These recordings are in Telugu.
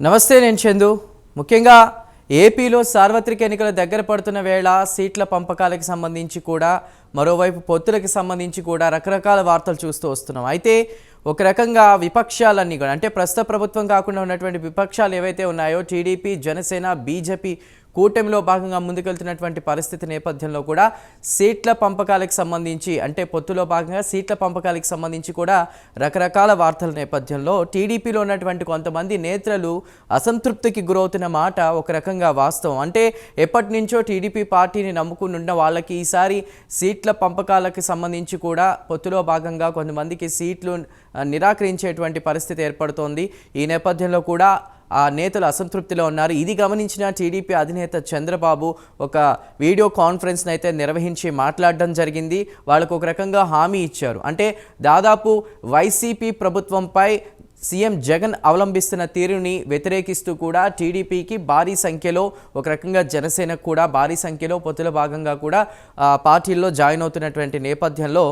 నమస్తే నేను చందు. ముఖ్యంగా ఏపీలో సార్వత్రిక ఎన్నికల దగ్గర పడుతున్న వేళ సీట్ల పంపకాలకు సంబంధించి కూడా మరోవైపు పొత్తులకు సంబంధించి కూడా రకరకాల వార్తలు చూస్తూ వస్తున్నాం. అయితే ఒక రకంగా విపక్షాలన్నీ కూడా అంటే ప్రస్తుత ప్రభుత్వం కాకుండా ఉన్నటువంటి విపక్షాలు ఏవైతే ఉన్నాయో టీడీపీ జనసేన బీజేపీ కూటమిలో భాగంగా ముందుకెళ్తున్నటువంటి పరిస్థితి నేపథ్యంలో కూడా సీట్ల పంపకాలకు సంబంధించి అంటే పొత్తులో భాగంగా సీట్ల పంపకాలకు సంబంధించి కూడా రకరకాల వార్తల నేపథ్యంలో టీడీపీలో ఉన్నటువంటి కొంతమంది నేతలు అసంతృప్తికి గురవుతున్న మాట ఒక రకంగా వాస్తవం. అంటే ఎప్పటి నుంచో టీడీపీ పార్టీని నమ్ముకుని ఉన్న వాళ్ళకి ఈసారి సీట్ల పంపకాలకు సంబంధించి కూడా పొత్తులో భాగంగా కొంతమందికి సీట్లు నిరాకరించేటువంటి పరిస్థితి ఏర్పడుతోంది. ఈ నేపథ్యంలో కూడా ఆ నేతలు అసంతృప్తిలో ఉన్నారు. ఇది గమనించిన టీడీపీ అధినేత చంద్రబాబు ఒక వీడియో కాన్ఫరెన్స్ని అయితే నిర్వహించి మాట్లాడడం జరిగింది. వాళ్ళకు ఒక రకంగా హామీ ఇచ్చారు. అంటే దాదాపు వైసీపీ ప్రభుత్వంపై సీఎం జగన్ అవలంబిస్తున్న తీరుని వ్యతిరేకిస్తూ కూడా టీడీపీకి భారీ సంఖ్యలో ఒక రకంగా జనసేనకు కూడా భారీ సంఖ్యలో పొత్తుల భాగంగా కూడా పార్టీల్లో జాయిన్ అవుతున్నటువంటి నేపథ్యంలో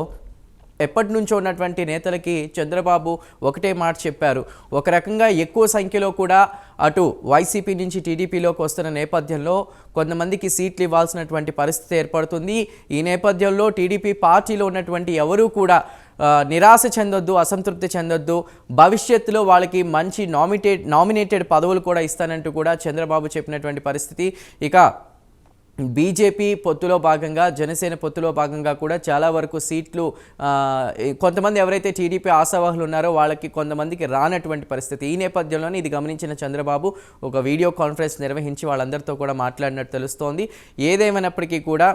ఎప్పటి నుంచో ఉన్నటువంటి నేతలకి చంద్రబాబు ఒకటే మాట చెప్పారు. ఒక రకంగా ఎక్కువ సంఖ్యలో కూడా అటు వైసీపీ నుంచి టీడీపీలోకి వస్తున్న నేపథ్యంలో కొంతమందికి సీట్లు ఇవ్వాల్సినటువంటి పరిస్థితి ఏర్పడుతుంది. ఈ నేపథ్యంలో టీడీపీ పార్టీలో ఉన్నటువంటి ఎవరూ కూడా నిరాశ చెందొద్దు అసంతృప్తి చెందొద్దు. భవిష్యత్తులో వాళ్ళకి మంచి నామినేటెడ్ నామినేటెడ్ పదవులు కూడా ఇస్తానంటూ కూడా చంద్రబాబు చెప్పినటువంటి పరిస్థితి. ఇక బీజేపీ పొత్తులో భాగంగా జనసేన పొత్తులో భాగంగా కూడా చాలా వరకు సీట్లు కొంతమంది ఎవరైతే టీడీపీ ఆశావాహులు ఉన్నారో వాళ్ళకి కొంతమందికి రానటువంటి పరిస్థితి. ఈ నేపథ్యంలోనే ఇది గమనించిన చంద్రబాబు ఒక వీడియో కాన్ఫరెన్స్ నిర్వహించి వాళ్ళందరితో కూడా మాట్లాడినట్టు తెలుస్తోంది. ఏదేమైనప్పటికీ కూడా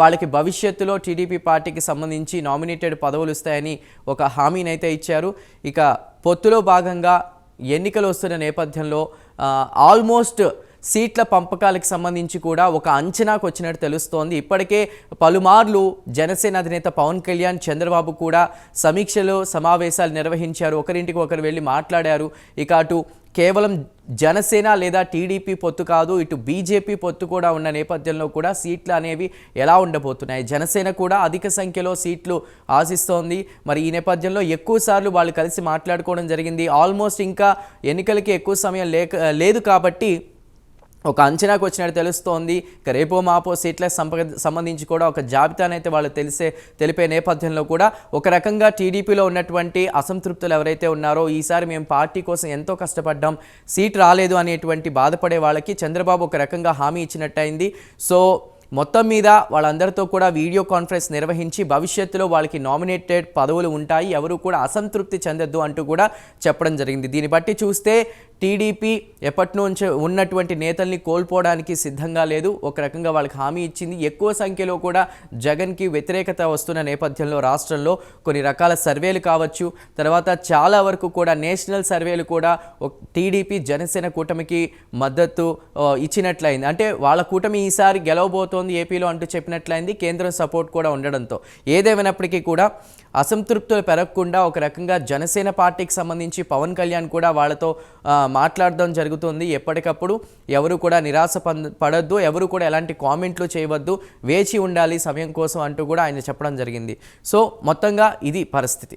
వాళ్ళకి భవిష్యత్తులో టీడీపీ పార్టీకి సంబంధించి నామినేటెడ్ పదవులు ఇస్తాయని ఒక హామీని అయితే ఇచ్చారు. ఇక పొత్తులో భాగంగా ఎన్నికలు వస్తున్న నేపథ్యంలో ఆల్మోస్ట్ సీట్ల పంపకాలకు సంబంధించి కూడా ఒక అంచనాకు వచ్చినట్టు తెలుస్తోంది. ఇప్పటికే పలుమార్లు జనసేన అధినేత పవన్ కళ్యాణ్ చంద్రబాబు కూడా సమీక్షలు సమావేశాలు నిర్వహించారు. ఒకరింటికి ఒకరు వెళ్ళి మాట్లాడారు. ఇక అటు కేవలం జనసేన లేదా టీడీపీ పొత్తు కాదు ఇటు బీజేపీ పొత్తు కూడా ఉన్న నేపథ్యంలో కూడా సీట్లు అనేవి ఎలా ఉండబోతున్నాయి? జనసేన కూడా అధిక సంఖ్యలో సీట్లు ఆశిస్తోంది. మరి ఈ నేపథ్యంలో ఎక్కువ సార్లు వాళ్ళు కలిసి మాట్లాడుకోవడం జరిగింది. ఆల్మోస్ట్ ఇంకా ఎన్నికలకి ఎక్కువ సమయం లేక లేదు కాబట్టి ఒక అంచనాకు వచ్చినట్టు తెలుస్తోంది. ఇక రేపో మాపో సీట్ల సంప సంబంధించి కూడా ఒక జాబితానైతే వాళ్ళు తెలిసే తెలిపే నేపథ్యంలో కూడా ఒక రకంగా టీడీపీలో ఉన్నటువంటి అసంతృప్తులు ఎవరైతే ఉన్నారో ఈసారి మేము పార్టీ కోసం ఎంతో కష్టపడ్డాం సీట్ రాలేదు అనేటువంటి బాధపడే వాళ్ళకి చంద్రబాబు ఒక రకంగా హామీ ఇచ్చినట్టయింది. సో మొత్తం మీద వాళ్ళందరితో కూడా వీడియో కాన్ఫరెన్స్ నిర్వహించి భవిష్యత్తులో వాళ్ళకి నామినేటెడ్ పదవులు ఉంటాయి ఎవరు కూడా అసంతృప్తి చెందొద్దు అంటూ కూడా చెప్పడం జరిగింది. దీన్ని బట్టి చూస్తే టీడీపీ ఎప్పటి నుంచి ఉన్నటువంటి నేతల్ని కోల్పోవడానికి సిద్ధంగా లేదు. ఒక రకంగా వాళ్ళకి హామీ ఇచ్చింది. ఎక్కువ సంఖ్యలో కూడా జగన్కి వ్యతిరేకత వస్తున్న నేపథ్యంలో రాష్ట్రంలో కొన్ని రకాల సర్వేలు కావచ్చు. తర్వాత చాలా వరకు కూడా నేషనల్ సర్వేలు కూడా ఒక టీడీపీ జనసేన కూటమికి మద్దతు ఇచ్చినట్లయింది. అంటే వాళ్ళ కూటమి ఈసారి గెలవబోతోంది ఏపీలో అంటూ చెప్పినట్లయింది. కేంద్రం సపోర్ట్ కూడా ఉండడంతో. ఏదేమైనప్పటికీ కూడా అసంతృప్తులు పెరగకుండా ఒక రకంగా జనసేన పార్టీకి సంబంధించి పవన్ కళ్యాణ్ కూడా వాళ్ళతో మాట్లాడడం జరుగుతుంది. ఎప్పటికప్పుడు ఎవరు కూడా నిరాశ పడద్దు. ఎవరు కూడా ఎలాంటి కామెంట్లు చేయవద్దు. వేచి ఉండాలి సమయం కోసం అంటూ కూడా ఆయన చెప్పడం జరిగింది. సో మొత్తంగా ఇది పరిస్థితి.